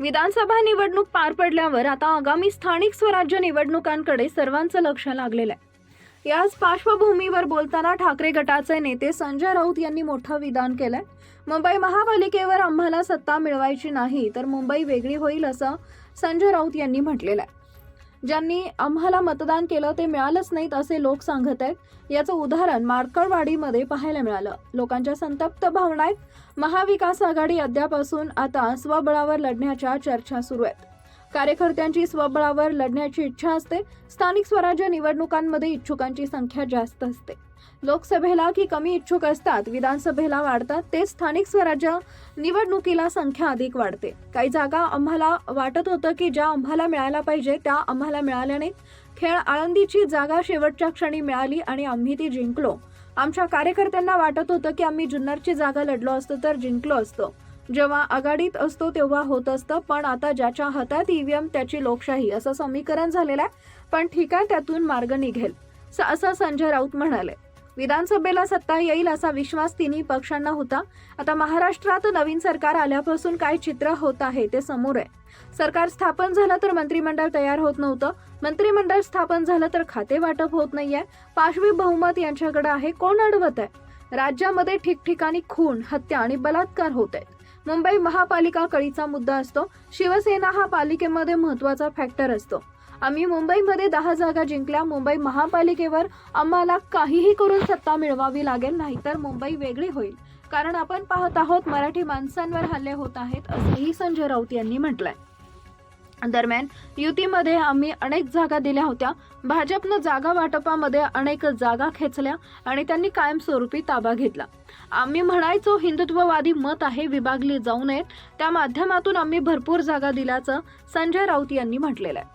विधानसभा निवडणूक पार पडल्यावर आता आगामी स्थानिक स्वराज्य निवडणुकांकडे सर्वांचं लक्ष लागलेलं आहे. याच पार्श्वभूमीवर बोलताना ठाकरे गटाचे नेते संजय राऊत यांनी मोठं विधान केलंय. मुंबई महापालिकेवर आम्हाला सत्ता मिळवायची नाही तर मुंबई वेगळी होईल असं संजय राऊत यांनी म्हटलेलं आहे. ज्यांनी आम्हाला मतदान केलं ते मिळालंच नाहीत असे लोक सांगत आहेत. याचं उदाहरण मार्कळवाडीमध्ये पाहायला मिळालं. लोकांच्या संतप्त भावना आहेत महाविकास आघाडी अद्यापासून आता स्वबळावर लढण्याच्या चर्चा सुरू आहेत. कार्यकर्त्यांची स्वबळावर लढण्याची इच्छा असते. स्थानिक स्वराज्य निवडणुकांमध्ये इच्छुकांची संख्या जास्त असते. लोकसभेला की कमी इच्छुक असतात विधानसभेला वाढतात ते स्थानिक स्वराज्य निवडणुकीला संख्या अधिक वाढते. काही जागा आम्हाला वाटत होतं की ज्या आम्हाला मिळायला पाहिजे त्या आम्हाला मिळाल्या नाहीत खेळ आळंदीची जागा शेवटच्या क्षणी मिळाली आणि आम्ही ती जिंकलो. आमच्या कार्यकर्त्यांना वाटत होतं की आम्ही जुन्नरची जागा लढलो असतो तर जिंकलो असतो. जेव्हा आघाडीत असतो तेव्हा होत असतं पण आता ज्याच्या हातात ईव्हीएम त्याची लोकशाही असं समीकरण झालेलं आहे. पण ठीक आहे त्यातून मार्ग निघेल. स- असं संजय राऊत म्हणाले. विधानसभेला सत्ता येईल असा विश्वास तिन्ही पक्षांना होता. आता महाराष्ट्रात नवीन सरकार आल्यापासून काय चित्र होत आहे ते समोर आहे. सरकार स्थापन झालं तर मंत्रिमंडळ तयार होत नव्हतं. मंत्रिमंडळ स्थापन झालं तर खाते वाटप होत नाहीये. पाशवी बहुमत यांच्याकडे आहे कोण अडवत आहे? राज्यामध्ये ठिकठिकाणी खून हत्या आणि बलात्कार होत आहेत. मुंबई महापालिका कळीचा मुद्दा असतो. शिवसेना हा पालिकेमध्ये महत्त्वाचा फॅक्टर असतो. आम्ही मुंबईमध्ये दहा जागा जिंकल्या मुंबई महापालिकेवर आम्हाला काहीही करून सत्ता मिळवावी लागेल नाहीतर मुंबई वेगळी होईल. कारण आपण पाहत आहोत मराठी माणसांवर हल्ले होत आहेत असंही संजय राऊत यांनी म्हटलंय. दरम्यान युतीमध्ये आम्ही अनेक जागा दिल्या होत्या. भाजपनं जागा वाटपामध्ये अनेक जागा खेचल्या आणि त्यांनी कायमस्वरूपी ताबा घेतला. आम्ही म्हणायचो हिंदुत्ववादी मत आहे विभागली जाऊ नयेत. त्या माध्यमातून आम्ही भरपूर जागा दिल्याचं संजय राऊत यांनी म्हटलेलं आहे.